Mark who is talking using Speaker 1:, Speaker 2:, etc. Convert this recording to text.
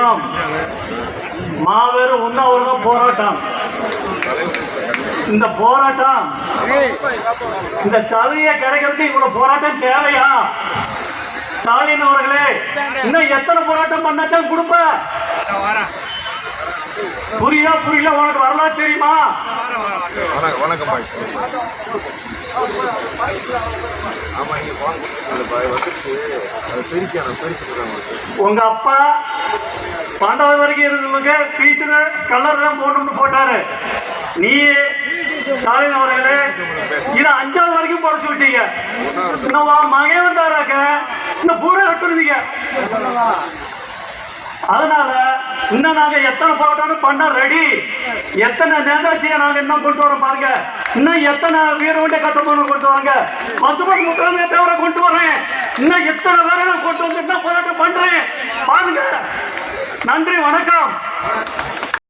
Speaker 1: வணக்கம் மாபெரும் உண்ணாவிரத போராட்டம். இந்த போராட்டம் இந்த சதியை கிடைக்கிறதுக்கு இவ்வளவு போராட்டம் தேவையா? ஸ்டாலின் அவர்களே இன்னும் எத்தனை போராட்டம் பண்ணத்தான் கொடுப்ப? புரியுதா புரியல உனக்கு வரலாறு தெரியுமா?
Speaker 2: வணக்கம் வணக்கம் பாய் ஆமா இங்க அந்த பாய் வந்துச்சு. அது பிரிக்கணும் பிரிச்சுக்கிறாங்க
Speaker 1: உங்க அப்பா பன்னெண்டாவது வரைக்கும் இருந்தவங்க பீசுல கலர் தான் போடணும்னு போட்டாரு. நீ ஸ்டாலின் அவர்களே இதை அஞ்சாவது வரைக்கும் போட சொல்லிட்டீங்க. இன்னும் மகன் வந்தாராக்க இன்னும் பூரா கட்டுருவீங்க அதனால இன்னும் நாங்க எத்தனை போராட்டம் பண்ண ரெடி எத்தனை நேதாச்சியை நாங்க இன்னும் கொண்டு வரோம் பாருங்க. இன்னும் எத்தனை வீரவண்டி கட்டமான கொண்டு வராங்க. பசுமன் முக்கியமே தவிர கொண்டு வரேன். இன்னும் எத்தனை பேரை நான் கொண்டு வந்து இன்னும் போராட்டம் பண்றேன். பாருங்க. நன்றி வணக்கம்.